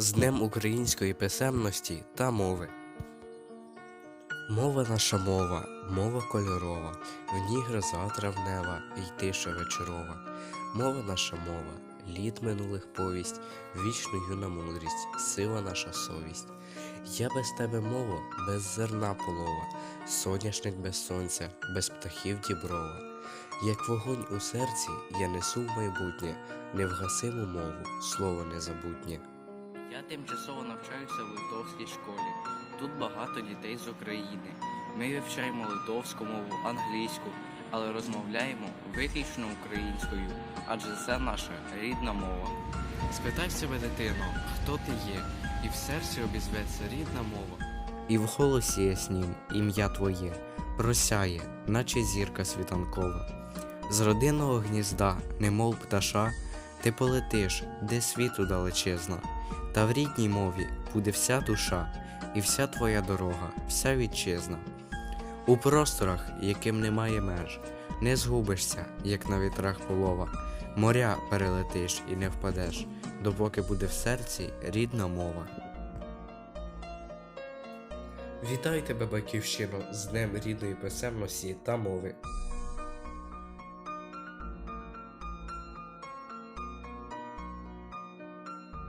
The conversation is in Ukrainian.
з Днем української писемності та мови. Мова наша мова, мова кольорова, в ній гроза травнева й тиша вечорова. Мова наша мова, літ минулих повість, вічну юна мудрість, сила наша совість. Я без тебе мова, без зерна полова, соняшник без сонця, без птахів діброва. Як вогонь у серці, я несу в майбутнє, невгасиму мову, слово незабутнє. Тимчасово навчаюся в литовській школі. Тут багато дітей з України. Ми вивчаємо литовську мову, англійську, але розмовляємо виключно українською, адже це наша рідна мова. Спитай себе, дитино, хто ти є, і в серці обізветься рідна мова. І в голосі яснім ім'я Твоє просяє, наче зірка світанкова. З родинного гнізда, немов пташа, ти полетиш, де світу далечезна, та в рідній мові буде вся душа, і вся твоя дорога, вся вітчизна. У просторах, яким немає меж, не згубишся, як на вітрах полова, моря перелетиш і не впадеш, допоки буде в серці рідна мова. Вітаю тебе, батьківщино, з Днем рідної писемності та мови.